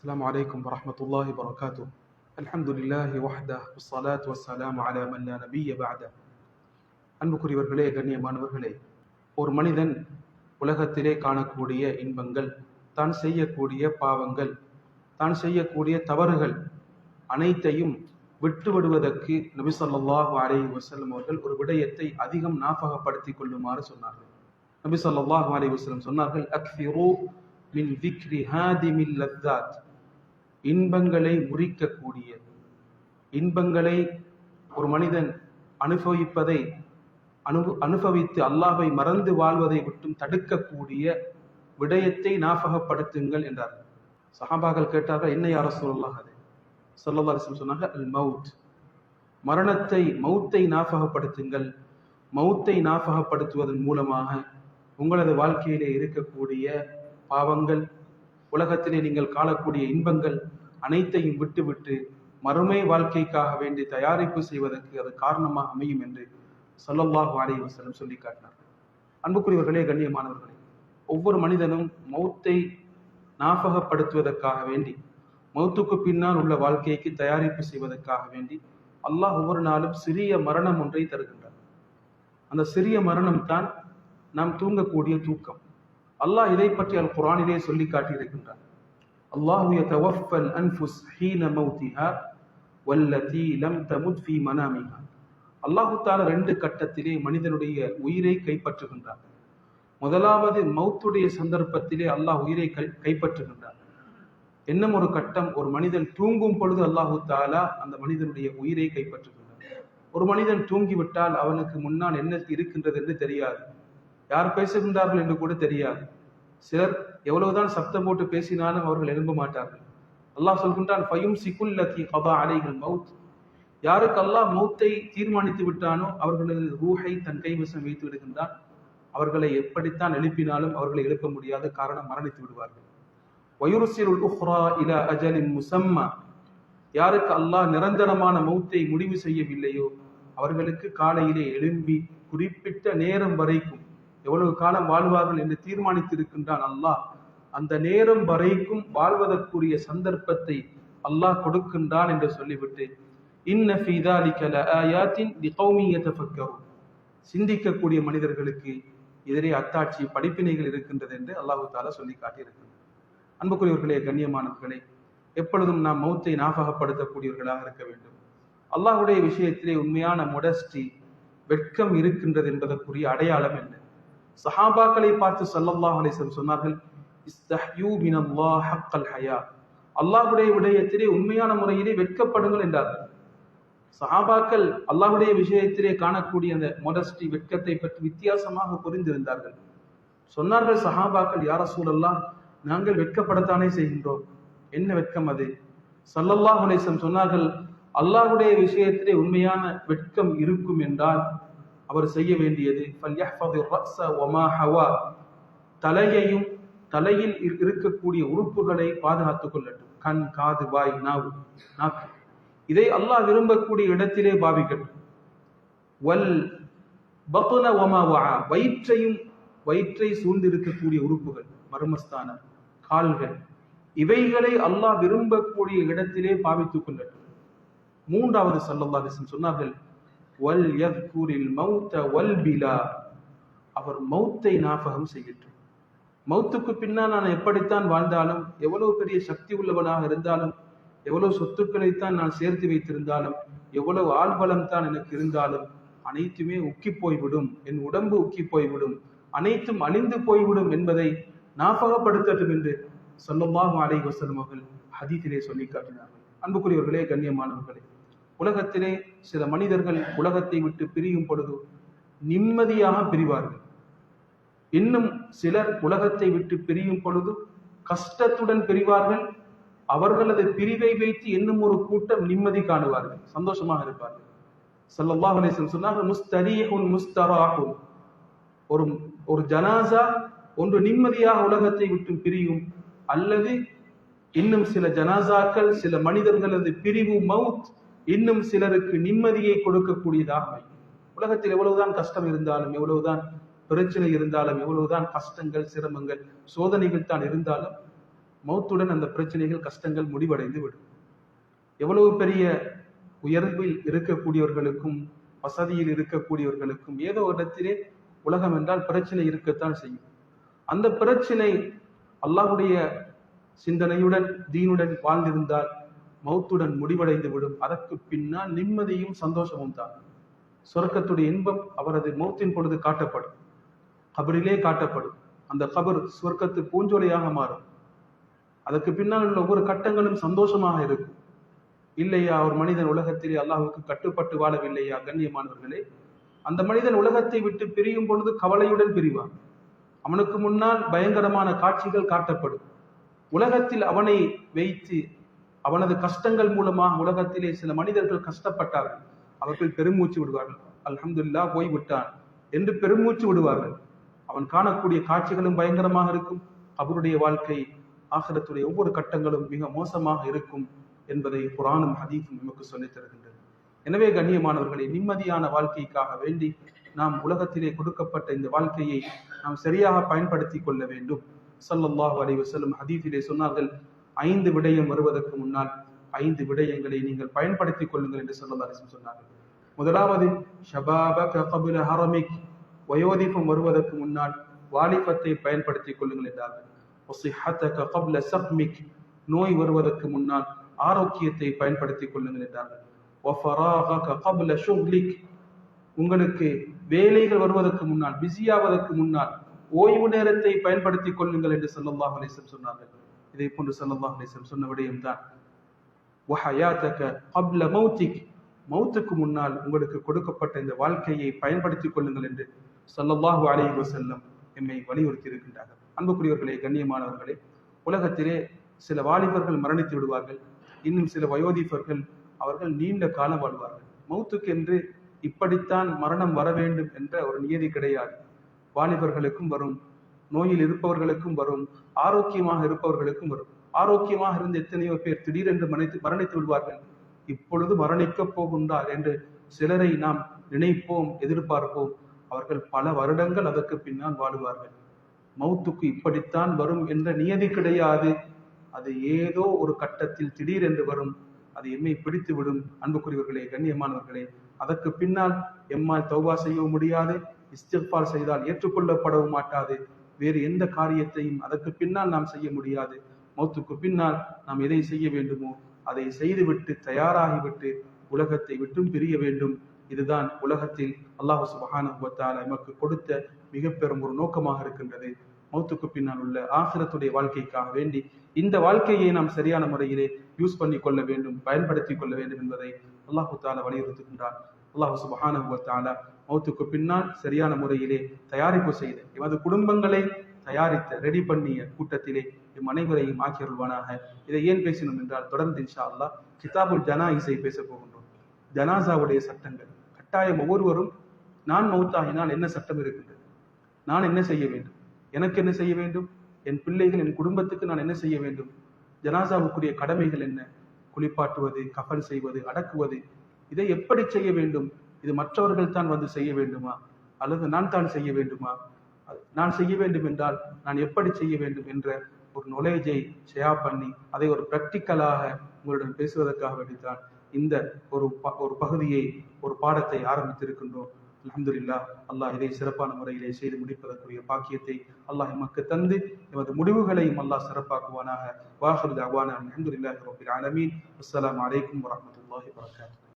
السلام عليكم ورحمة الله وبركاته الحمد لله وحده والصلاة والسلام على من لا نبي بعده அன்புக்குரியவர்களே கண்ணியமானவர்களே ஒரு மனிதன் உலகத்திலே காணக்கூடிய இன்பங்கள் தான் செய்யக்கூடிய பாவங்கள் தான் செய்யக்கூடிய தவறுகள் அனைத்தையும் விட்டுவிடுவதற்கு நபி ஸல்லல்லாஹு அலைஹி வஸல்லம் அவர்கள் ஒரு விடயத்தை அதிகம் ஞாபகப்படுத்திக் கொள்ளுமாறு சொன்னார்கள் நபி ஸல்லல்லாஹு அலைஹி வஸல்லம் சொன்னார்கள் அக்ஃபிரு மின் விக்ரி ஹாதிமில் லத்தாத் இன்பங்களை முறிக்கக்கூடிய இன்பங்களை ஒரு மனிதன் அனுபவிப்பதை அனுப அனுபவித்து அல்லாஹை மறந்து வாழ்வதை விட்டும் தடுக்கக்கூடிய விடயத்தை ஞாபகப்படுத்துங்கள் என்றார். சஹாபாக்கள் கேட்டார்கள் என்ன யார சொல்லலாம் அது சொல்லல்லா சொன்னாங்க அல் மவுத் மரணத்தை மௌத்தை ஞாபகப்படுத்துங்கள் மௌத்தை ஞாபகப்படுத்துவதன் மூலமாக உங்களது வாழ்க்கையிலே இருக்கக்கூடிய பாவங்கள் உலகத்திலே நீங்கள் காணக்கூடிய இன்பங்கள் அனைத்தையும் விட்டுவிட்டு மறுமை வாழ்க்கைக்காக வேண்டி தயாரிப்பு செய்வதற்கு அது காரணமாக அமையும் என்று சொல்லல்லாஹு அலைஹி வஸல்லம் சொல்லி காட்டினார். அன்புக்குரியவர்களே கண்ணியமானவர்களே ஒவ்வொரு மனிதனும் மௌத்தை ஞாபகப்படுத்துவதற்காக வேண்டி மௌத்துக்கு பின்னால் உள்ள வாழ்க்கைக்கு தயாரிப்பு செய்வதற்காக வேண்டி அல்லாஹ் ஒவ்வொரு நாளும் சிறிய மரணம் ஒன்றை தருகின்றார் அந்த சிறிய மரணம் தான் நாம் தூங்கக்கூடிய தூக்கம். அல்லாஹ் இதை பற்றி அல் குரானிலே சொல்லி காட்டியிருக்கின்றான். அல்லாஹு யதவஃபல் அன்ஃபுஸ் ஹீன மௌத்திஹா வல்லதி லம் தமுத் ஃபீ மனாமிஹா. அல்லாஹு ரெண்டு கட்டத்திலே மனிதனுடைய உயிரை கைப்பற்றுகின்றார் முதலாவது மௌத்துடைய சந்தர்ப்பத்திலே அல்லாஹ் உயிரை கை கைப்பற்றுகின்றார் இன்னும் ஒரு கட்டம் ஒரு மனிதன் தூங்கும் பொழுது அல்லாஹு தாலா அந்த மனிதனுடைய உயிரை கைப்பற்றுகின்றார் ஒரு மனிதன் தூங்கிவிட்டால் அவனுக்கு முன்னால் என்ன இருக்கின்றது என்று தெரியாது. யார் பேசுகின்றார்கள் என்று கூட தெரியாது. சிலர் எவ்வளவுதான் சப்தம் போட்டு பேசினாலும் அவர்கள் எழும்ப மாட்டார்கள். அல்லாஹ் சொல்கின்றான் ஃபயும் சிக்குல் லத்தி கபா அலைகள் மவுத் யாருக்கு அல்லாஹ் மௌத்தை தீர்மானித்து விட்டானோ அவர்களது ரூஹை தன் கைவசம் வைத்து விடுகின்றான். அவர்களை எப்படித்தான் எழுப்பினாலும் அவர்களை எழுப்ப முடியாத காரணம் மரணித்து விடுவார்கள். வயுருசில் உஹ்ரா இல அஜலின் முசம்மா. யாருக்கு அல்லாஹ் நிரந்தரமான மௌத்தை முடிவு செய்யவில்லையோ அவர்களுக்கு காலையிலே எழும்பி குறிப்பிட்ட நேரம் வரைக்கும் எவ்வளவு காலம் வாழ்வார்கள் என்று தீர்மானித்திருக்கின்றான் அல்லாஹ். அந்த நேரம் வரைக்கும் வாழ்வதற்குரிய சந்தர்ப்பத்தை அல்லாஹ் கொடுக்கின்றான் என்று சொல்லிவிட்டு சிந்திக்கக்கூடிய மனிதர்களுக்கு எதிரே அத்தாட்சி படிப்பினைகள் இருக்கின்றது என்று அல்லாஹு தாலா சொல்லி காட்டியிருக்கிறது அன்புக்குரியவர்களே கண்ணியமானவர்களே எப்பொழுதும் நாம் மௌத்தை ஞாபகப்படுத்தக்கூடியவர்களாக இருக்க வேண்டும். அல்லாஹுடைய விஷயத்திலே உண்மையான மொடஸ்டி வெட்கம் இருக்கின்றது என்பதற்குரிய அடையாளம் என்ன? சஹாபாக்களை பார்த்து சல்லல்லாஹ் அலிசம் சொன்னார்கள் ஹயா. அல்லாஹுடைய விடயத்திலே உண்மையான முறையிலே வெட்கப்படுங்கள் என்றார்கள் சஹாபாக்கள் அல்லாஹுடைய விஷயத்திலே காணக்கூடிய அந்த மொடஸ்டி வெட்கத்தை பற்றி வித்தியாசமாக புரிந்திருந்தார்கள். சொன்னார்கள் சஹாபாக்கள் யார சூழல்லாம் நாங்கள் வெட்கப்படத்தானே செய்கின்றோம். என்ன வெட்கம் அது? சல்லல்லாஹ் அலிசம் சொன்னார்கள் அல்லாஹுடைய விஷயத்திலே உண்மையான வெட்கம் இருக்கும் என்றால் அவர் செய்ய வேண்டியது தலையையும் தலையில் இருக்கக்கூடிய உறுப்புகளை பாதுகாத்துக் கொள்ளட்டும். கண் காது வாய் நாவு நாக்கு. இதை அல்லாஹ் விரும்பக்கூடிய இடத்திலே பாவிக்கட்டும். வல் பத்துன ஒமா வயிற்றையும் வயிற்றை சூழ்ந்திருக்கக்கூடிய உறுப்புகள் மர்மஸ்தானம் கால்கள் இவைகளை அல்லாஹ் விரும்பக்கூடிய இடத்திலே பாவித்துக் கொள்ளட்டும். மூன்றாவது சல்லல்லாஹ் சொன்னார்கள் வல் யத்குரில் மௌத்த வல் பிலா அவர் மௌத்தை ஞாபகம் செய்யட்டும் மௌத்துக்கு பின்னால் நான் எப்படித்தான் வாழ்ந்தாலும் எவ்வளவு பெரிய சக்தி உள்ளவனாக இருந்தாலும் எவ்வளவு சொத்துக்களைத்தான் நான் சேர்த்து வைத்திருந்தாலும் எவ்வளவு ஆள்பலம் தான் எனக்கு இருந்தாலும் அனைத்துமே உக்கி போய்விடும். என் உடம்பு உக்கி போய்விடும். அனைத்தும் அழிந்து போய்விடும் என்பதை ஞாபகப்படுத்தட்டும் என்று சொல்லமாக அலை வசலம் அவர்கள் ஹதீத்திலே சொல்லி காட்டினார்கள். அன்புக்குரியவர்களே கண்ணியமானவர்களே உலகத்திலே சில மனிதர்கள் உலகத்தை விட்டு பிரியும் பொழுது நிம்மதியாக பிரிவார்கள். இன்னும் சிலர் உலகத்தை விட்டு பிரியும் பொழுது கஷ்டத்துடன் பிரிவார்கள். அவர்களது பிரிவை வைத்து இன்னும் ஒரு கூட்டம் நிம்மதி காணுவார்கள். சந்தோஷமாக இருப்பார்கள். சல்லல்லாஹ் அலிஸ்லம் சொன்னார்கள் முஸ்தரீஹுன் முஸ்தராஹுன் ஒரு ஒரு ஜனாசா ஒன்று நிம்மதியாக உலகத்தை விட்டு பிரியும் அல்லது இன்னும் சில ஜனாசாக்கள் சில மனிதர்களது பிரிவு மவுத் இன்னும் சிலருக்கு நிம்மதியை கொடுக்கக்கூடியதாக அமையும். உலகத்தில் எவ்வளவுதான் கஷ்டம் இருந்தாலும் எவ்வளவுதான் பிரச்சனை இருந்தாலும் எவ்வளவுதான் கஷ்டங்கள் சிரமங்கள் சோதனைகள் தான் இருந்தாலும் மௌத்துடன் அந்த பிரச்சனைகள் கஷ்டங்கள் முடிவடைந்து விடும். எவ்வளவு பெரிய உயர்வில் இருக்கக்கூடியவர்களுக்கும் வசதியில் இருக்கக்கூடியவர்களுக்கும் ஏதோ ஒரு இடத்திலே உலகம் என்றால் பிரச்சனை இருக்கத்தான் செய்யும். அந்த பிரச்சனை அல்லாஹுடைய சிந்தனையுடன் தீனுடன் வாழ்ந்திருந்தால் மௌத்துடன் முடிவடைந்து விடும். அதற்கு பின்னால் நிம்மதியும் சந்தோஷமும் தான். சொர்க்கத்துடைய இன்பம் அவரது மௌத்தின் பொழுது காட்டப்படும். கபரிலே காட்டப்படும். அந்த கபர் சொர்க்கத்து பூஞ்சோலையாக மாறும். அதற்கு பின்னால் உள்ள ஒவ்வொரு கட்டங்களும் சந்தோஷமாக இருக்கும். இல்லையா ஒரு மனிதன் உலகத்திலே அல்லாஹுக்கு கட்டுப்பட்டு வாழவில்லையா கண்ணியமானவர்களே? அந்த மனிதன் உலகத்தை விட்டு பிரியும் பொழுது கவலையுடன் பிரிவான். அவனுக்கு முன்னால் பயங்கரமான காட்சிகள் காட்டப்படும். உலகத்தில் அவனை வைத்து அவனது கஷ்டங்கள் மூலமாக உலகத்திலே சில மனிதர்கள் கஷ்டப்பட்டார்கள். அவர்கள் பெருமூச்சு விடுவார்கள். அல்ஹம்துல்லா போய் விட்டான் என்று பெருமூச்சு விடுவார்கள். அவன் காணக்கூடிய காட்சிகளும் பயங்கரமாக இருக்கும். அவருடைய வாழ்க்கை ஆகிரத்துடைய ஒவ்வொரு கட்டங்களும் மிக மோசமாக இருக்கும் என்பதை குரானும் ஹதீஃபும் நமக்கு சொல்லித் தருகின்றது எனவே கண்ணியமானவர்களை நிம்மதியான வாழ்க்கைக்காக வேண்டி நாம் உலகத்திலே கொடுக்கப்பட்ட இந்த வாழ்க்கையை நாம் சரியாக பயன்படுத்தி கொள்ள வேண்டும். சல்லல்லாஹ் அலைவசல்லும் ஹதீஃபிலே சொன்னார்கள் ஐந்து விடயம் வருவதற்கு முன்னால் ஐந்து விடயங்களை நீங்கள் பயன்படுத்திக் கொள்ளுங்கள் என்று சொல்லலாம் அலைஹி சொன்னார்கள். முதலாவது ஷபாபக கபில ஹரமிக் வயோதிபம் வருவதற்கு முன்னால் வாலிபத்தை பயன்படுத்திக் கொள்ளுங்கள் என்றார்கள். நோய் வருவதற்கு முன்னால் ஆரோக்கியத்தை பயன்படுத்திக் கொள்ளுங்கள் என்றார்கள். உங்களுக்கு வேலைகள் வருவதற்கு முன்னால் பிஸியாவதற்கு முன்னால் ஓய்வு நேரத்தை பயன்படுத்திக் கொள்ளுங்கள் என்று ஸல்லல்லாஹு அலைஹி சொன்னார்கள். இதை போன்று ஸல்லல்லாஹு அலைஹி சொன்ன விடயம் தான். வஹயாத்தக மௌத்திக். மௌத்துக்கு முன்னால் உங்களுக்கு கொடுக்கப்பட்ட இந்த வாழ்க்கையை பயன்படுத்திக் கொள்ளுங்கள் என்று ஸல்லல்லாஹு அலைஹி வஸல்லம் எம்மை வலியுறுத்தி இருக்கின்றார்கள் அன்புக்குரியவர்களே கண்ணியமானவர்களே உலகத்திலே சில வாலிபர்கள் மரணித்து விடுவார்கள். இன்னும் சில வயோதிபர்கள் அவர்கள் நீண்ட காலம் வாழ்வார்கள். மௌத்துக்கென்று இப்படித்தான் மரணம் வர வேண்டும் என்ற ஒரு நியதி கிடையாது. வாலிபர்களுக்கும் வரும். நோயில் இருப்பவர்களுக்கும் வரும் ஆரோக்கியமாக இருப்பவர்களுக்கும் வரும். ஆரோக்கியமாக இருந்த எத்தனையோ பேர் திடீரென்று மறைத்து மரணித்து விடுவார்கள். இப்பொழுது மரணிக்கப் போகின்றார் என்று சிலரை நாம் நினைப்போம் எதிர்பார்ப்போம். அவர்கள் பல வருடங்கள் அதற்கு பின்னால் வாழுவார்கள். மௌத்துக்கு இப்படித்தான் வரும் என்ற நியதி கிடையாது. அது ஏதோ ஒரு கட்டத்தில் திடீரென்று வரும். அது எம்மை பிடித்து விடும். அன்புக்குரியவர்களே கண்ணியமானவர்களே அதற்கு பின்னால் எம்மால் தௌபா செய்யவும் முடியாது இஸ்திஃபார் செய்தால் ஏற்றுக்கொள்ளப்படவும் மாட்டாது. வேறு எந்த காரியத்தையும் அதற்கு பின்னால் நாம் செய்ய முடியாது. மௌத்துக்கு பின்னால் நாம் எதை செய்ய வேண்டுமோ அதை செய்துவிட்டு தயாராகிவிட்டு உலகத்தை விட்டும் பிரிய வேண்டும். இதுதான் உலகத்தில் அல்லாஹு சுபஹானஹு நமக்கு கொடுத்த மிக பெரும் ஒரு நோக்கமாக இருக்கின்றது. மௌத்துக்கு பின்னால் உள்ள ஆசிரத்துடைய வாழ்க்கைக்காக வேண்டி இந்த வாழ்க்கையை நாம் சரியான முறையிலே யூஸ் பண்ணி கொள்ள வேண்டும் பயன்படுத்தி கொள்ள வேண்டும் என்பதை அல்லாஹு தாலா வலியுறுத்துகின்றார் அல்லாஹு சுபஹானஹு மௌத்துக்கு பின்னால் சரியான முறையிலே தயாரிப்பு செய்த எமது குடும்பங்களை தயாரித்த ரெடி பண்ணிய கூட்டத்திலே இம் அனைவரையும் ஆக்கியருள்வானாக. இதை ஏன் பேசினோம் என்றால் தொடர்ந்து இன்ஷா அல்லாஹ் கிதாபுல் ஜனாயிஸை பேச போகின்றோம். ஜனாசாவுடைய சட்டங்கள். கட்டாயம் ஒவ்வொருவரும் நான் மௌத்தாகினால் என்ன சட்டம் இருக்கின்றது? நான் என்ன செய்ய வேண்டும்? எனக்கு என்ன செய்ய வேண்டும்? என் பிள்ளைகள் என் குடும்பத்துக்கு நான் என்ன செய்ய வேண்டும்? ஜனாசாவுக்குரிய கடமைகள் என்ன? குளிப்பாட்டுவது கஃன் செய்வது அடக்குவது இதை எப்படி செய்ய வேண்டும்? இது மற்றவர்கள் தான் வந்து செய்ய வேண்டுமா? அல்லது நான் தான் செய்ய வேண்டுமா? நான் செய்ய வேண்டும் என்றால் நான் எப்படி செய்ய வேண்டும் என்ற ஒரு நொலேஜை ஷேர் பண்ணி அதை ஒரு ப்ராக்டிக்கலாக உங்களுடன் பேசுவதற்காக வேண்டித்தான் இந்த ஒரு ப- ஒரு பகுதியை ஒரு பாடத்தை ஆரம்பித்திருக்கின்றோம். அலமதுல்லா அல்லாஹ் இதை சிறப்பான முறையிலே செய்து முடிப்பதற்குரிய பாக்கியத்தை அல்லாஹ் எமக்கு தந்து எமது முடிவுகளையும் அல்லாஹ் சிறப்பாக்குவானாக. வாஹிர் தஅவானா அலமதுல்லா ரப்பில் ஆலமீன். அஸ்லாம் வலைக்கம் வரஹ்மத்துல்லாஹி வரகாத்து